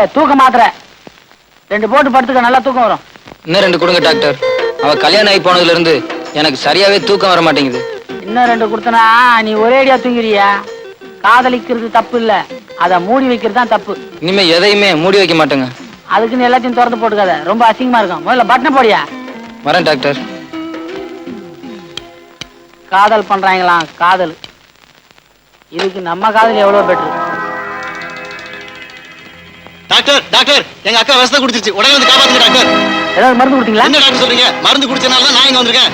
தூக்க மாத்திரை. ரெண்டு போட்டு படுத்துக்க நல்லா தூக்கம் வரும். இன்னும் ரெண்டு கொடுங்க டாக்டர். அவ கல்யாணம் ஆகி போனதுல இருந்து எனக்கு சரியாவே தூக்கம் வர மாட்டேங்குது. இன்னும் ரெண்டு கொடுத்தனா நீ ஒரே அடியா தூங்கிறியா? காதலிக்கிறது தப்பு இல்ல. அத மூடி வைக்கிறது தான் தப்பு. இனிமே எதையுமே மூடி வைக்க மாட்டேங்க. அதுக்குன்னு எல்லாத்தையும் திறந்து போட்டுக்காத. ரொம்ப அசிங்கமா இருக்கும் முதல்ல பட்டனை போடியா? வரேன் டாக்டர். காதல் பண்றாங்களாம் காதல். இதுக்கு நம்ம காதல் எவ்வளவு பெட்ரு? டாக்டர் டாக்டர் எங்க அக்கா விஷத்தை குடிச்சிருச்சு உடனே வந்து காப்பாத்துங்க டாக்டர். ஏதாவது மருந்து கொடுத்தீங்களா? என்ன டாக்டர் சொல்றீங்க? மருந்து குடிச்சனால தான் நான் இங்க வந்திருக்கேன்.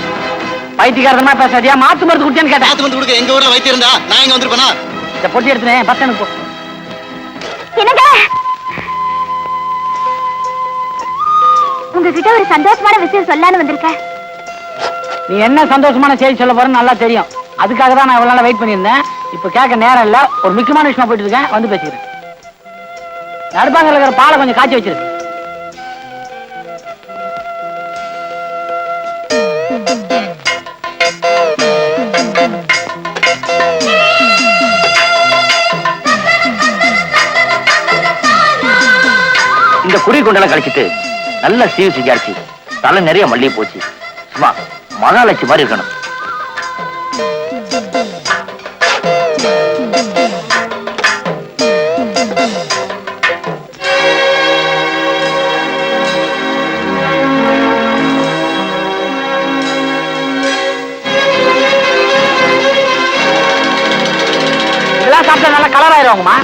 பைத்தியக்காரமா பேசாதியா? மாத்து மருந்து குடிச்சேன்னு கேட்டேன். மாத்து வந்து கொடுக்க எங்க ஊர்ல வைத்தியம் இருந்தா நான் இங்க வந்திருப்பேனா? இந்த பொட்டி எடுத்துனேன் பட்டனுக்கு போ. என்னங்க? உங்ககிட்ட ஒரு சந்தோஷமான விஷயம் சொல்லலாம்னு வந்திருக்கேன். நீ என்ன சந்தோஷமான செய்தி சொல்ல போறேன்னு நல்லா தெரியும். அதுக்காக தான் நான் இவ்வளவு நாளா வெயிட் பண்ணியிருந்தேன். இப்போ கேட்க நேரம் இல்ல. ஒரு முக்கியமான விஷயமா போயிட்டு இருக்கேன். வந்து பேசிக்கிறேன். நடுப்பாங்கல இருக்கிற பாலை கொஞ்சம் காய்ச்சி வச்சிரு. இந்த குடி குண்டெல்லாம் கழிச்சிட்டு நல்ல சீவு செஞ்சாச்சு. தலை நிறைய மல்லிகை போச்சு சும்மா மகாலட்சுமி மாதிரி இருக்கணும். சாப்பிட்டா நல்லா கலர் ஆயிடுவாங்கம்மா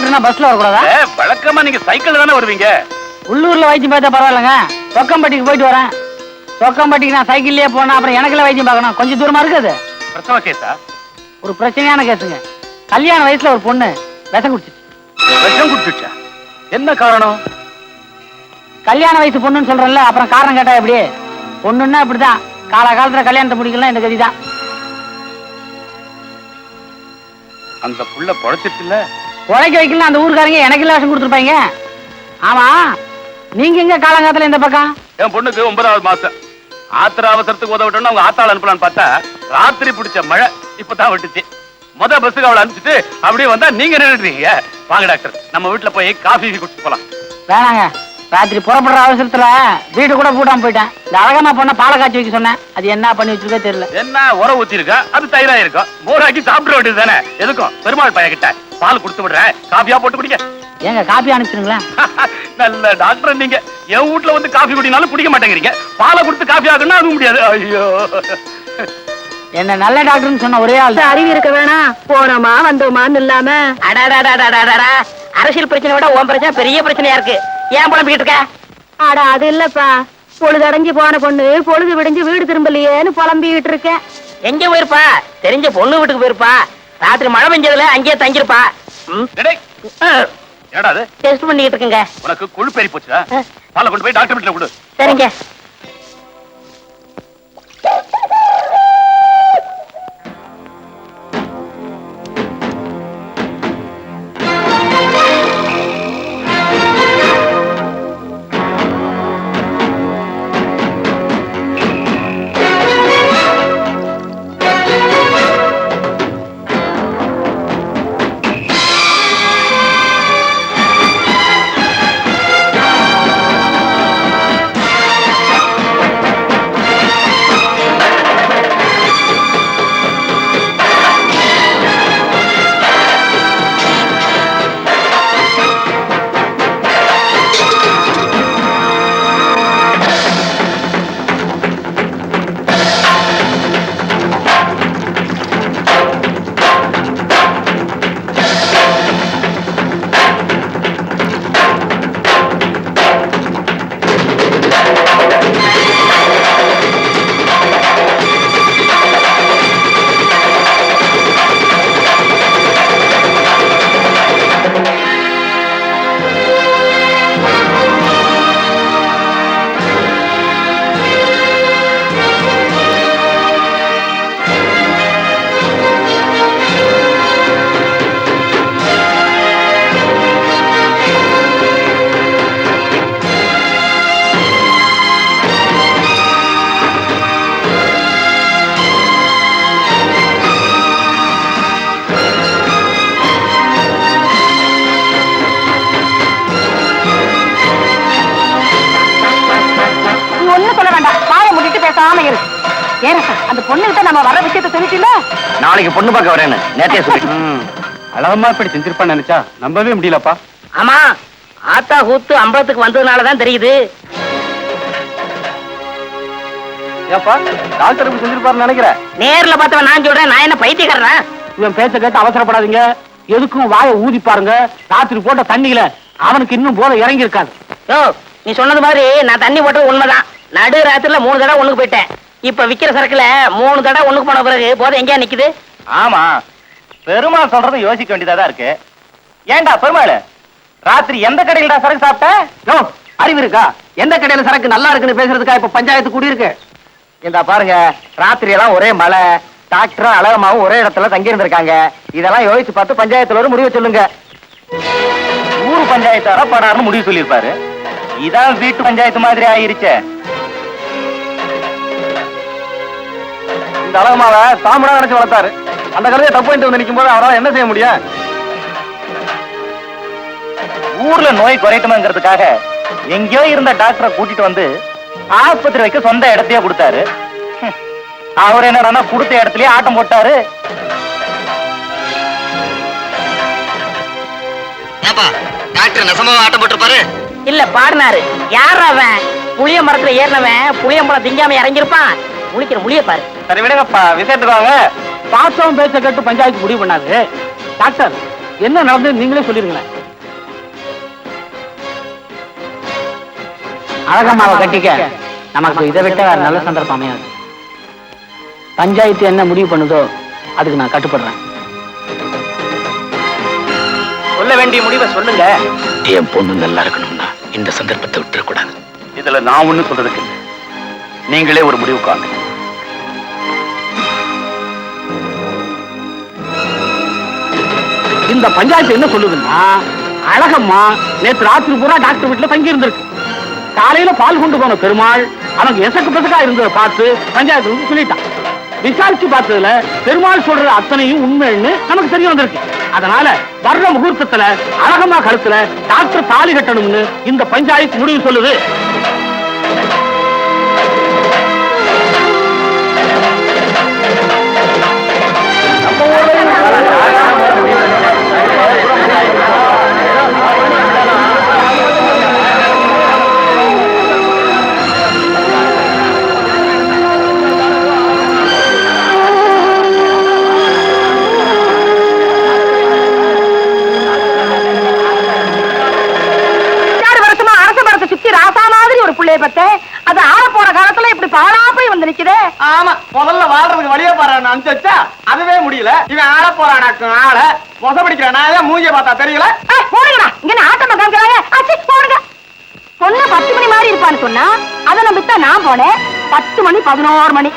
டாக்டர்னா பஸ்ல வரக்கூடாதா? வழக்கமா நீங்க சைக்கிள் தானே வருவீங்க? உள்ளூர்ல வைத்தியம் பார்த்தா பரவாயில்லைங்க. சொக்கம்பட்டிக்கு போயிட்டு வரேன். சொக்கம்பட்டிக்கு நான் சைக்கிள்லயே போனா அப்புறம் எனக்குள்ள வைத்தியம் பார்க்கணும். கொஞ்சம் தூரமா இருக்குது? பிரசவ கேஸா ஒரு பிரச்சனையான கேஸுங்க கல்யாண வயசுல ஒரு பொண்ணு விஷம் குடிச்சிச்சு. விஷம் குடிச்சுச்சா? என்ன காரணம்? கல்யாண வயசு பொண்ணுன்னு சொல்றேன்ல அப்புறம் காரணம் கேட்டா எப்படி? பொண்ணுன்னா இப்படிதான். காலகாலத்துல கல்யாணத்தை முடிக்கலாம் இந்த கதிதான். அந்த புள்ள பொழைச்சிட்டு இல்ல உழைக்க வைக்கலாம் அந்த ஊருக்காரங்க எனக்கு இல்ல விஷம் கொடுத்துருப்பாங்க. ஆமா நீங்க எங்க காலங்காலத்துல இந்த பக்கம்? என் பொண்ணுக்கு ஒன்பதாவது மாசம். ஆத்திர அவசரத்துக்கு உதவிட்டோம்னு அவங்க ஆத்தாள் அனுப்பலான்னு பார்த்தா ராத்திரி பிடிச்ச மழை இப்பதான் விட்டுச்சு. முத பஸ்ஸுக்கு அவளை அனுப்பிச்சிட்டு அப்படியே வந்தா நீங்க நின்றுட்டீங்க வாங்க டாக்டர் நம்ம வீட்டுல போய் காஃபி குடிச்சு போலாம். வேணாங்க. ராத்திரி புறப்படுற அவசரத்துல வீடு கூட பூட்டாம போயிட்டேன். இந்த அழகமா பொண்ண பாலை காய்ச்சி வைக்க சொன்னேன். அது என்ன பண்ணி வச்சிருக்கோ தெரியல. என்ன உர ஊத்தி இருக்கா அது தயிரா இருக்கும் மோராக்கி சாப்பிட வேண்டியது தானே? எதுக்கும்? பெருமாள் பையன் கிட்ட பால் கொடுத்து விடுறேன் காஃபியா போட்டு குடிக்க. ஏங்க காப்பி அனுப்பிச்சிருங்களேன் நல்ல டாக்டர் நீங்க. என் வீட்ல வந்து காஃபி குடினாலும் குடிக்க மாட்டேங்கிறீங்க. பாலை கொடுத்து காஃபி ஆகுன்னா அதுவும் முடியாது. ஐயோ. என்ன நல்ல டாக்டர்னு சொன்ன ஒரே ஆள். அறிவு இருக்க வேணாம் போனோமா வந்தோமான்னு இல்லாம. அடாடாடாடாடாடா. அரசியல் பிரச்சனை விட உன் பிரச்சனை பெரிய பிரச்சனையா இருக்கு ஏன் புலம்பிக்கிட்டு இருக்க? அட அது இல்லப்பா. பொழுது அடைஞ்சு போன பொண்ணு பொழுது விடிஞ்சு வீடு திரும்பலையேன்னு புலம்பிக்கிட்டு இருக்கேன் எங்க போயிருப்பா? தெரிஞ்ச பொண்ணு வீட்டுக்கு போயிருப்பா. ராத்திரி மழை பெஞ்சதுல அங்கேயே தங்கியிருப்பா. ம். டேய், ஏடா அது? டெஸ்ட் பண்ணிட்டு இருக்குங்க. உனக்கு கொழுப்பேறி போச்சா. பாலை கொண்டு போய் டாக்டர் வீட்டுல கொடு. சரிங்க. பொண்ணு பார்க்க வரேன்னு நேத்தே சொல்லி. அழகமா இப்படி செஞ்சிருப்பான்னு நினைச்சா நம்பவே முடியலப்பா. ஆமா ஆத்தா கூத்து அம்பலத்துக்கு வந்ததுனாலதான் தெரியுது. ஏப்பா டாக்டர் இப்படி செஞ்சிருப்பாருன்னு நினைக்கிறேன் நேர்ல பார்த்தவன் நான் சொல்றேன் நான் என்ன பைத்தியக்காரனா? இவன் பேச்ச கேட்டு அவசரப்படாதீங்க. எதுக்கும் வாயை ஊதி பாருங்க. ராத்திரி போட்ட தண்ணியில அவனுக்கு இன்னும் போதை இறங்கி இருக்காது யோ நீ சொன்னது மாதிரி நான் தண்ணி போட்டது உண்மைதான். நடு ராத்திரில மூணு தடவை ஒண்ணுக்கு போயிட்டேன். இப்ப விக்கிற சரக்குல மூணு தடவை ஒண்ணுக்கு போன பிறகு போதை எங்கேயா நிக்குது? ஆமா பெருமாள் சொல்றது யோசிக்க வேண்டியதா இருக்கு. ஏன்டா பெருமாள் ராத்திரி எந்த கடையில்டா சரக்கு சாப்பிட்ட? அறிவு இருக்கா? எந்த கடையில சரக்கு நல்லா இருக்குன்னு பேசுறதுக்கா இப்ப பஞ்சாயத்து கூடி இருக்கு இந்த பாருங்க ராத்திரி எல்லாம் ஒரே மழை டாக்டரும் அழகமாவும் ஒரே இடத்துல தங்கி இருந்திருக்காங்க இதெல்லாம் யோசிச்சு பார்த்து பஞ்சாயத்துல ஒரு முடிவு சொல்லுங்க. ஊர் பஞ்சாயத்து அறப்படாருன்னு முடிவு சொல்லியிருப்பாரு. இதான் வீட்டு பஞ்சாயத்து மாதிரி ஆயிருச்சே. இந்த அழகமாவை தாமடா நினைச்சு வளர்த்தாரு. அந்த கதையை தப்பு வந்து நிற்கும் போது அவரால் என்ன செய்ய முடியும்? ஊர்ல நோய் குறையட்டுமாங்கிறதுக்காக எங்கேயோ இருந்த டாக்டரை கூட்டிட்டு வந்து ஆஸ்பத்திரி வைக்க சொந்த இடத்தையே கொடுத்தாரு. அவர் என்னடான்னா கொடுத்த இடத்துலயே ஆட்டம் போட்டாரு. டாக்டர் நெசமாவா ஆட்டம் போட்டிருப்பாரு? இல்ல பாடினாரு. யார் அவன்? புளிய மரத்துல ஏறினவன் புளியம்பழம் திங்காம இறங்கியிருப்பான். முழிக்கிற முழிய பாரு. சரி விடுங்கப்பா. விஷயத்துக்கு வாங்க. பார்த்தவன் பேச்ச கேட்டு பஞ்சாயத்து முடிவு பண்ணாது. டாக்டர் என்ன நடந்தது நீங்களே சொல்லிருங்களேன். அழகம்மாவை கட்டிக்க. நமக்கு இதை விட்ட வேற நல்ல சந்தர்ப்பம் அமையாது. பஞ்சாயத்து என்ன முடிவு பண்ணுதோ அதுக்கு நான் கட்டுப்படுறேன். சொல்ல வேண்டிய முடிவை சொல்லுங்க. என் பொண்ணு நல்லா இருக்கணும்னா இந்த சந்தர்ப்பத்தை விட்டுறக்கூடாது. இதுல நான் ஒண்ணும் சொல்றதுக்கு இல்லை. நீங்களே ஒரு முடிவு காங்க இந்த பஞ்சாயத்து என்ன சொல்லுதுன்னா அழகம்மா நேற்று ராத்திரி பூரா டாக்டர் வீட்டுல தங்கி இருந்திருக்கு காலையில பால் கொண்டு போன பெருமாள் அவனுக்கு எசக்கு பெசக்கா இருந்ததை பார்த்து பஞ்சாயத்து வந்து சொல்லிட்டான். விசாரிச்சு பார்த்ததுல பெருமாள் சொல்ற அத்தனையும் உண்மைன்னு நமக்கு தெரிய வந்திருக்கு. அதனால வர்ற முகூர்த்தத்துல அழகம்மா கழுத்துல டாக்டர் தாலி கட்டணும்னு இந்த பஞ்சாயத்து முடிவு சொல்லுது. புள்ளைய பத்த அது ஆற போற காலத்துல இப்படி பாழா போய் வந்து நிக்குதே. ஆமா முதல்ல வாழ்றதுக்கு வழியே பாரு அனுப்பிச்சா அதுவே முடியல. இவன் ஆள போறானாக்கும் ஆள மொச பிடிக்கிறானா மூஞ்சிய பார்த்தா தெரியல. போடுங்கடா இங்க ஆட்டமா காமிக்கிறாங்க? அச்சி போடுங்க. பொண்ணு பத்து மணி மாதிரி இருப்பான்னு சொன்னா அதை நம்பித்தான் நான் போனேன். பத்து மணி பதினோரு மணி.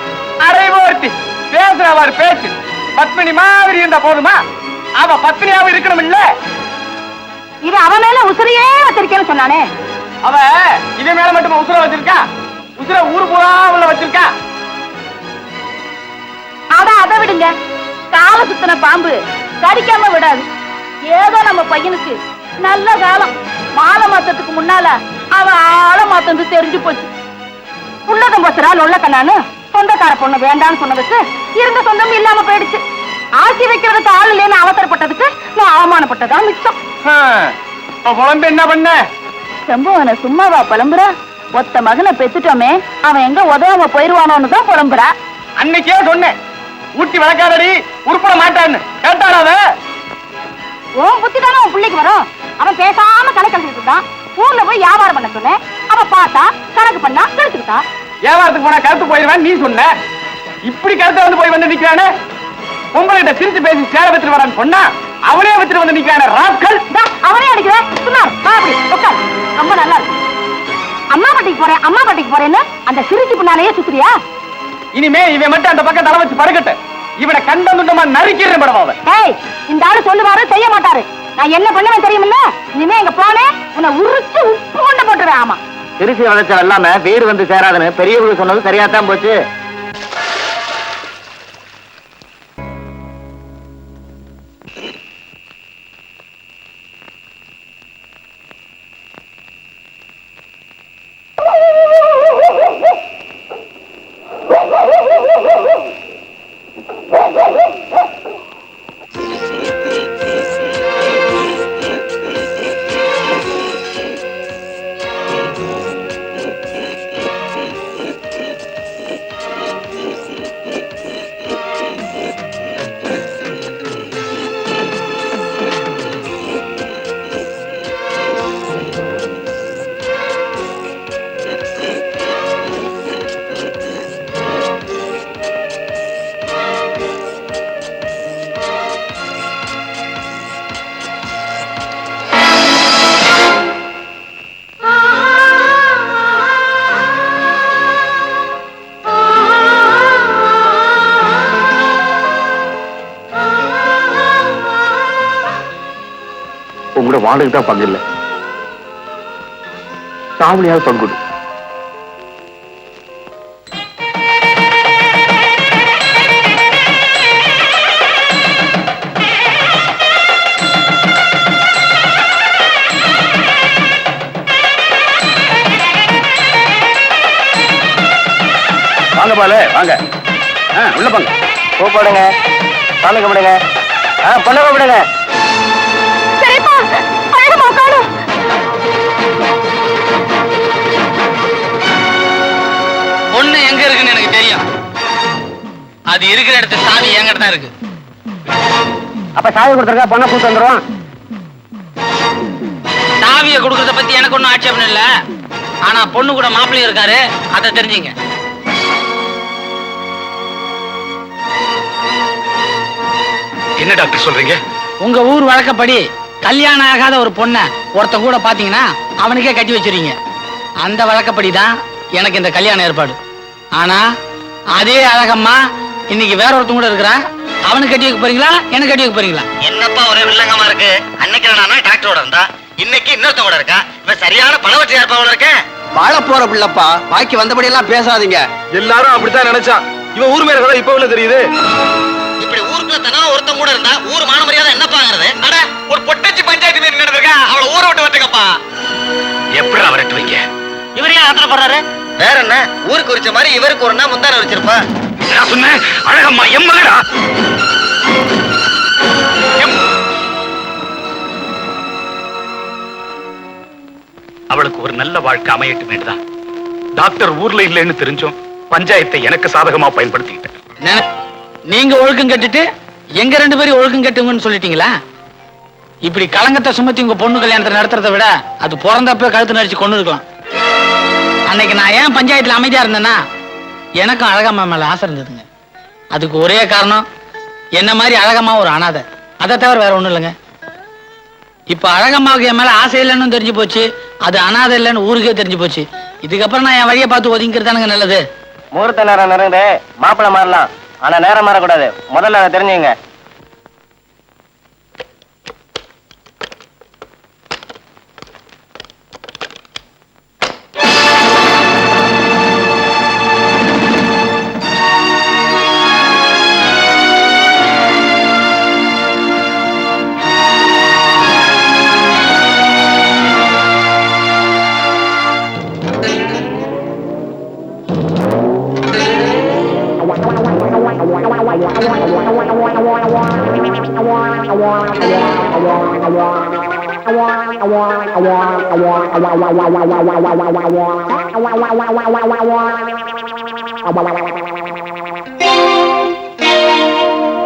அரைவோர்த்தி பேசுற அவர் பேச்சு. பத்மினி மாதிரி இருந்தா போதுமா? அவ பத்னியாவும் இருக்கணும் இல்ல இது அவன் மேல உசுரையே வச்சிருக்கேன்னு சொன்னானே. அவ இவன் மேல மட்டுமா உசுர வச்சிருக்கா? உசுர ஊரு பூரா உள்ள வச்சிருக்கா? அதான் அதை விடுங்க. கால சுத்தின பாம்பு கடிக்காம விடாது. ஏதோ நம்ம பையனுக்கு நல்ல காலம் மாலை மாத்தத்துக்கு முன்னால அவன் ஆள மாத்தந்து தெரிஞ்சு போச்சு. உள்ளதம் பசுரா நொல்ல கண்ணான்னு. சொந்தக்கார பொண்ணு வேண்டான்னு சொன்னதுக்கு இருந்த சொந்தம் இல்லாம போயிடுச்சு. ஆக்கி வைக்கிறதுக்கு ஆள் இல்லைன்னு அவசரப்பட்டதுக்கு நான் அவமானப்பட்டதா மிச்சம். புலம்பு என்ன பண்ண? செம்புவன சும்மாவா புலம்புற? ஒத்த மகனை பெத்துட்டோமே அவன் எங்க உதவாம போயிருவானோன்னு தான் புலம்புறா. அன்னைக்கே சொன்னேன் ஊட்டி வளர்க்காதடி உருப்பட மாட்டான்னு. கேட்டாளா அவ? உன் புத்தி தானே உன் பிள்ளைக்கு வரும். அவன் பேசாம கணக்கு எழுதிட்டு இருந்தான். ஊர்ல போய் வியாபாரம் பண்ண சொன்னேன். அவ பார்த்தா கணக்கு பண்ணா கெடுத்துக்கிட்டா. வியாபாரத்துக்கு போனா கருத்து போயிருவேன் நீ சொன்ன. இப்படி கருத்தை வந்து போய் வந்து நிக்கிறானே? உங்கள்கிட்ட சிரிச்சு பேசி சேர வச்சுட்டு வரான்னு சொன்னா அவனே வச்சுட்டு வந்து நிக்கிறானே ராஸ்கல். அவனே அடிக்கிறேன் சுமார் வா அப்படி உட்கார். ரொம்ப நல்லா இருக்கு. அம்மா பாட்டிக்கு போறேன் அம்மா பாட்டிக்கு போறேன்னு அந்த சிரிச்சு பின்னாலேயே சுத்துறியா? இனிமே இவன் மட்டும் அந்த பக்கம் தலை வச்சு படுக்கட்டு. இவனை கண்ட துண்டமா நறுக்கிறேன் படம் அவன். ஏய் இந்த ஆளு சொல்லுவாரு செய்ய மாட்டாரு. நான் என்ன பண்ணுவேன் தெரியுமில்ல? இனிமே எங்க போனேன் உன்னை உரிச்சு உப்பு கொண்டு போட்டுருவேன் ஆமா. திருச்சி விளைச்சல் இல்லாம வீடு வந்து சேராதுன்னு பெரியவங்க சொன்னது சரியா தான் போச்சு. Oh! ஆளுக்கு தான் பங்கு இல்லை சாவலியாவது பங்குடு வாங்க பாலு வாங்க. ஆ, உள்ள போங்க. கூப்பிடுங்க. சாமி கும்பிடுங்க. ஆ பொண்ணு கும்பிடுங்க அது இருக்கிற இடத்து சாவி என்கிட்ட தான் இருக்கு. அப்ப சாவி கொடுத்துருக்கா பொண்ணை கூட்டு வந்துரும் சாவியை கொடுக்கறத பத்தி எனக்கு ஒன்றும் ஆட்சேபம் இல்ல. ஆனா பொண்ணு கூட மாப்பிள்ளை இருக்காரு அதை தெரிஞ்சுங்க. என்ன டாக்டர் சொல்றீங்க? உங்க ஊர் வழக்கப்படி கல்யாணம் ஆகாத ஒரு பொண்ணை ஒருத்தன் கூட பாத்தீங்கன்னா அவனுக்கே கட்டி வச்சிருங்க அந்த வழக்கப்படி தான் எனக்கு இந்த கல்யாண ஏற்பாடு. ஆனா அதே அழகம்மா இன்னைக்கு வேற ஒருத்தன் கூட இருக்கிறா அவனுக்கு கட்டி வைக்க போறீங்களா? எனக்கு கட்டி வைக்க போறீங்களா? என்னப்பா ஒரே வில்லங்கமா இருக்கு? அன்னைக்கு நானா டாக்டரோட இருந்தா இன்னைக்கு இன்னொருத்த கூட இருக்கா இவன் சரியான பணவற்றி ஏற்பாவோட இருக்கேன்? வாழ போற பிள்ளப்பா. பாக்கி வந்தபடி எல்லாம் பேசாதீங்க. எல்லாரும் அப்படித்தான் நினைச்சான். இவன் ஊர் மேல கதை இப்ப உள்ள தெரியுது? இப்படி ஊருக்குள்ள தனா ஒருத்தன் கூட இருந்தா ஊர் மான மரியாதை என்னப்பாங்கிறது அட ஒரு பொட்டச்சி பஞ்சாயத்து மீறி நடந்திருக்கா அவளை ஊரை விட்டு வந்துக்கப்பா எப்படி அவரட்டு வைக்க இவர் ஏன் ஆத்திரப்படுறாரு? வேற என்ன? ஊருக்கு குறிச்ச மாதிரி இவருக்கு ஒரு நாள் முந்தான வச்சிருப்பா நான் சொன்னேன் அழகம்மா எம் மகடா எம்- அவளுக்கு ஒரு நல்ல வாழ்க்கை அமையட்டும் தான் டாக்டர் ஊர்ல இல்லைன்னு தெரிஞ்சோம் பஞ்சாயத்தை எனக்கு சாதகமா பயன்படுத்திக்கிட்டேன். நீங்க ஒழுக்கம் கட்டுட்டு எங்க ரெண்டு பேரும் ஒழுக்கம் கட்டுங்கன்னு சொல்லிட்டீங்களா? இப்படி கலங்கத்தை சுமத்தி உங்க பொண்ணு கல்யாணத்தை நடத்துறத விட அது பிறந்தப்ப கழுத்து நடிச்சு கொண்டு இருக்கலாம் அன்னைக்கு நான் ஏன் பஞ்சாயத்துல அமைதியா இருந்தேன்னா எனக்கும் அழகம்மா மேல ஆசை இருந்ததுங்க. அதுக்கு ஒரே காரணம் என்ன மாதிரி அழகம்மா ஒரு அனாதை. அதை தவிர வேற ஒண்ணும் இல்லைங்க. இப்ப அழகம்மாவுக்கு என் மேல ஆசை இல்லைன்னு தெரிஞ்சு போச்சு அது அனாதை இல்லைன்னு ஊருக்கே தெரிஞ்சு போச்சு. இதுக்கப்புறம் நான் என் வழியை பார்த்து ஒதுங்கிறதானுங்க நல்லது. முகூர்த்த நேரம் நெருங்குது மாப்பிள்ளை மாறலாம். ஆனா நேரம் மாறக்கூடாது. முதல்ல அதை தெரிஞ்சுங்க.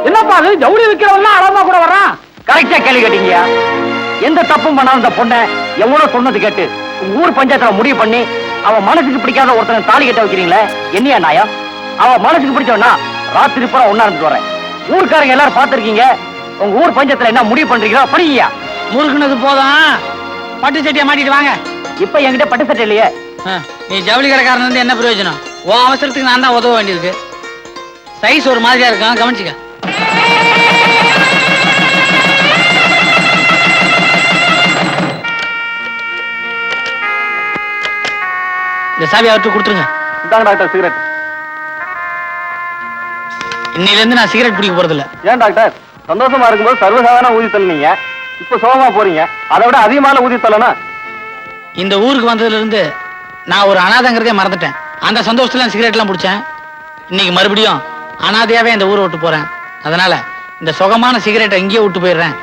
என்னப்பா அது? ஜவுளி விக்கிறவன் அழகமா கூட வர்றான் கரெக்டா கேள்வி கேட்டீங்க எந்த தப்பும் பண்ணாத இந்த பொண்ணை எவ்வளவு சொன்னது கேட்டு ஊர் பஞ்சாயத்துல முடிவு பண்ணி அவன் மனசுக்கு பிடிக்காத ஒருத்தனை தாலி கட்ட வைக்கிறீங்களே என்னையா நாயம் அவன் மனசுக்கு பிடிச்சவனா ராத்திரி பூரா ஒன்னா இருந்து வரேன் ஊருக்காரங்க எல்லாரும் பார்த்திருக்கீங்க உங்க ஊர் பஞ்சாயத்துல என்ன முடிவு பண்றீங்களோ படிங்கயா முறுக்குனது போதும். பட்டு சட்டியை மாட்டிட்டு வாங்க. இப்ப என்கிட்ட பட்டு சட்டை இல்லையே? நீ ஜவுளி கடைக்காரன் வந்து என்ன பிரயோஜனம்? உன் அவசரத்துக்கு நான் தான் உதவ வேண்டியிருக்கு சைஸ் ஒரு மாதிரியா இருக்கும் கவனிச்சுக்க. இந்த சாவி அவர்கிட்ட கொடுத்துருங்க. Doctor cigarette. இன்னையில இருந்து நான் சிகரெட் பிடிக்க போறது இல்ல ஏன் டாக்டர்? சந்தோஷமா இருக்கும்போது சர்வசாதாரண ஊதி தள்ளுனீங்க. இப்ப சோகமா போறீங்க. அதை விட அதிகமான ஊதி தள்ளனா இந்த ஊருக்கு வந்ததுல இருந்து நான் ஒரு அனாதைங்கிறதே மறந்துட்டேன். அந்த சந்தோஷத்துல சிகரெட் எல்லாம் பிடிச்சேன். இன்னைக்கு மறுபடியும் அனாதையாவே இந்த ஊரை விட்டு போறேன். அதனால இந்த சுகமான சிகரெட்டை இங்கேயே விட்டு போயிடுறேன்.